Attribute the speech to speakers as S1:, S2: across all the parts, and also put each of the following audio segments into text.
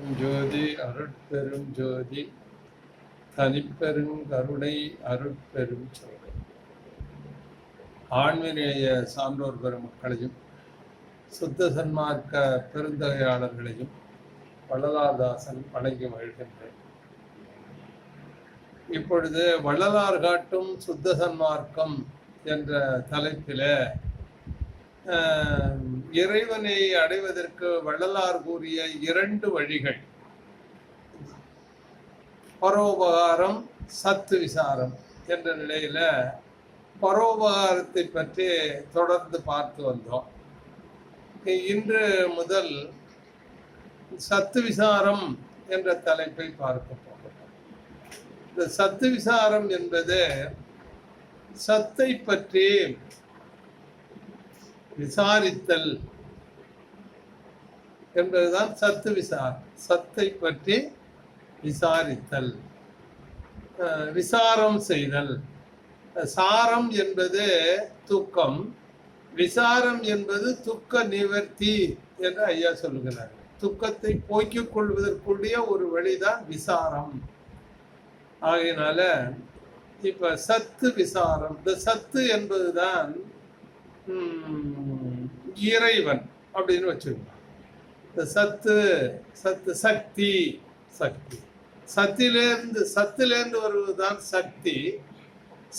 S1: பெரும் ஜோதி அருட்பெரும் ஜோதி. தனிப்பெரும் கருணை அருட்பெரும் ஜோதி ஆண்மினேய சான்றோர் பெருமக்களையும் சுத்த சன்மார்க்க பெருந்தகையாளர்களையும் வள்ளலார்தாசன் வணங்கி மகிழ்கின்றேன். இப்பொழுது வள்ளலார் காட்டும் சுத்த சன்மார்க்கம் என்ற தலைப்பிலே இறைவனை அடைவதற்கு வள்ளலார் கூறிய இரண்டு வழிகள். பரோபகாரம் சத்து விசாரம் என்ற நிலையில பரோபகாரத்தை பற்றி தொடர்ந்து பார்த்து வந்தோம். இன்று முதல் சத்து விசாரம் என்ற தலைப்பை பார்க்க போகிறோம். இந்த சத்து விசாரம் என்பது சத்தை பற்றி விசாரித்தல் என்பதுதான் சத்து விசாரம் சத்தை பற்றி விசாரித்தல். விசாரம் செய்தல். சாரம் என்பது துக்கம். விசாரம் என்பது துக்க நிவர்த்தி என்று ஐயா சொல்லுகிறார். துக்கத்தை போக்கிக் கொள்வதற்குரிய ஒரு வழிதான் விசாரம். ஆகையினால இப்ப சத்து விசாரம். இந்த சத்து என்பதுதான் இறைவன் அப்படின்னு வச்சுக்கணும் இந்த சத்து சத்து சக்தி சக்தி. சத்திலேருந்து சத்திலேருந்து வருவதுதான் சக்தி.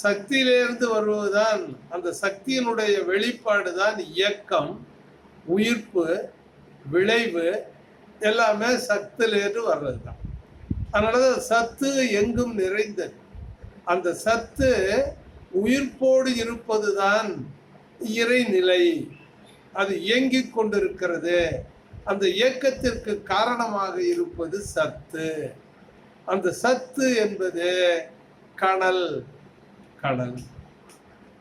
S1: சக்தியிலேருந்து வருவதுதான் அந்த சக்தியினுடைய வெளிப்பாடு தான் இயக்கம் உயிர்ப்பு விளைவு எல்லாமே சத்திலிருந்து வர்றது தான் அதனால சத்து எங்கும் நிறைந்தது. அந்த சத்து உயிர்ப்போடு இருப்பது தான் இறைநிலை அது இயங்கிக் கொண்டிருக்கிறது. அந்த இயக்கத்திற்கு காரணமாக இருப்பது சத்து. அந்த சத்து என்பது கணல் கடல்.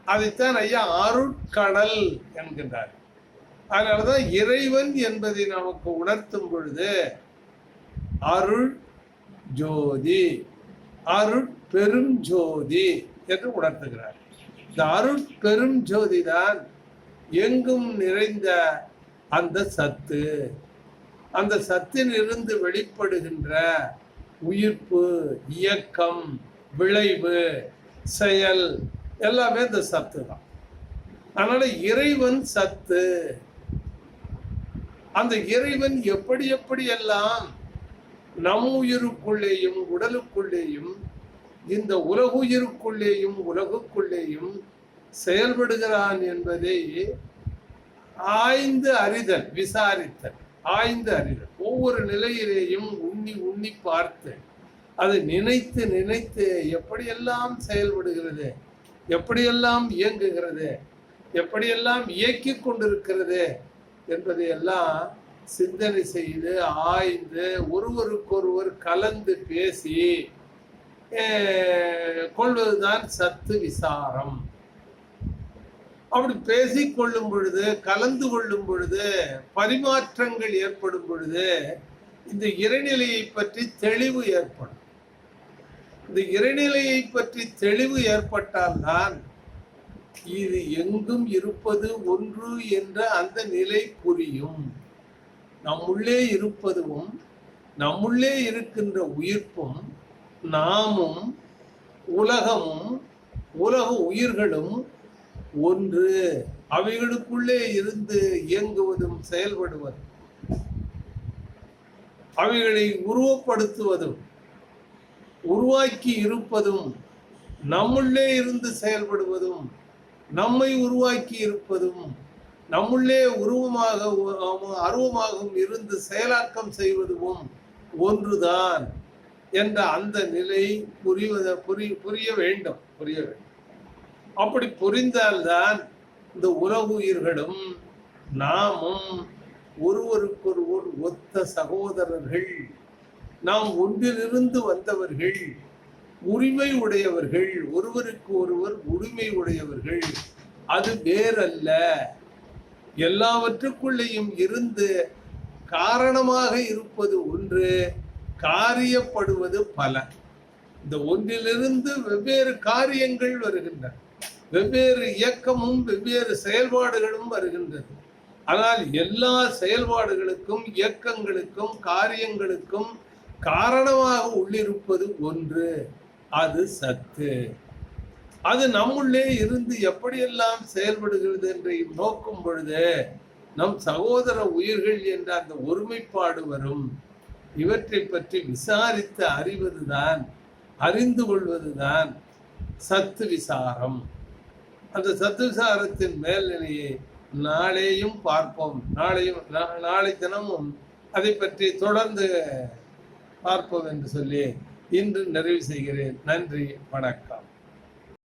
S1: அதைத்தான் ஐயா அருட்கடல் என்கின்றார். அதனாலதான் இறைவன் என்பதை நமக்கு உணர்த்தும் பொழுது அருள் ஜோதி அருள் பெரும் ஜோதி என்று உணர்த்துகிறார். இந்த அருள் பெரும் ஜோதிதான் எங்கும் நிறைந்த அந்த சத்து. அந்த சத்திலிருந்து வெளிப்படுகின்ற உயிர்ப்பு இயக்கம் விளைவு செயல் எல்லாமே இந்த சத்து தான். அதனால இறைவன் சத்து. அந்த இறைவன் எப்படி எப்படி எல்லாம் நம் உயிருக்குள்ளேயும் உடலுக்குள்ளேயும் இந்த உலகுயிருக்குள்ளேயும் உலகுக்குள்ளேயும் செயல்படுகிறான் என்பதை ஆய்ந்து அறிதல் விசாரித்தல். ஆய்ந்து அறிதல். ஒவ்வொரு நிலையிலேயும் உண்ணி உண்ணி பார்த்து அது நினைத்து நினைத்து எப்படியெல்லாம் செயல்படுகிறது எப்படியெல்லாம் இயங்குகிறது எப்படியெல்லாம் இயக்கிக் கொண்டிருக்கிறது என்பதையெல்லாம் சிந்தனை செய்து ஆய்ந்து ஒருவருக்கொருவர் கலந்து பேசி கொள்வதுதான் சத்து விசாரம். அப்படி பேசி கொள்ளும் பொழுது கலந்து கொள்ளும் பொழுது பரிமாற்றங்கள் ஏற்படும் பொழுது இந்த இறைநிலையை பற்றி தெளிவு ஏற்படும். இந்த இறைநிலையை பற்றி தெளிவு ஏற்பட்டால்தான் இது எங்கும் இருப்பது ஒன்று என்ற அந்த நிலை புரியும். நம்முள்ளே இருப்பதும் நம்முள்ளே இருக்கின்ற உயிர்ப்பும் நாமும் உலகமும் உலக உயிர்களும் ஒன்று. அவைகளுக்குள்ளே இருந்து இயங்குவதும் செயல்படுவதும் அவைகளை உருவப்படுத்துவதும் உருவாக்கி இருப்பதும் நம்முள்ளே இருந்து செயல்படுவதும் நம்மை உருவாக்கி இருப்பதும் நம்முள்ளே உருவமாக அருவமாகவும் இருந்து செயலாக்கம் செய்வதும் ஒன்றுதான். என்ற அந்த நிலை புரிவத புரி புரிய வேண்டும் புரிய வேண்டும். அப்படி புரிந்தால்தான் இந்த உலக உயிர்களும் நாமும் ஒருவருக்கொருவர் ஒத்த சகோதரர்கள் நாம் ஒன்றிலிருந்து வந்தவர்கள் உரிமை உடையவர்கள் ஒருவருக்கு ஒருவர் உரிமை உடையவர்கள் அது வேறல்ல. எல்லாவற்றுக்குள்ளேயும் இருந்து காரணமாக இருப்பது ஒன்று காரியப்படுவது பல இந்த ஒன்றிலிருந்து வெவ்வேறு காரியங்கள் வருகின்றன. வெவ்வேறு இயக்கமும் வெவ்வேறு செயல்பாடுகளும் வருகின்றது. ஆனால் எல்லா செயல்பாடுகளுக்கும் இயக்கங்களுக்கும் காரியங்களுக்கும் காரணமாக உள்ளிருப்பது ஒன்று. அது சத்து. அது நம்முள்ளே இருந்து எப்படியெல்லாம் செயல்படுகிறது என்று நோக்கும் பொழுது நம் சகோதர உயிர்கள் என்ற அந்த ஒருமைப்பாடு வரும். இவற்றை பற்றி விசாரித்து அறிவதுதான் அறிந்து கொள்வதுதான் சத்து விசாரம். அந்த சத்து விசாரத்தின் மேல்நிலையை நாளையும் பார்ப்போம். நாளையும் நா- நாளை தினமும் அதை பற்றி தொடர்ந்து பார்ப்போம் என்று சொல்லி இன்று நிறைவு செய்கிறேன். நன்றி வணக்கம்.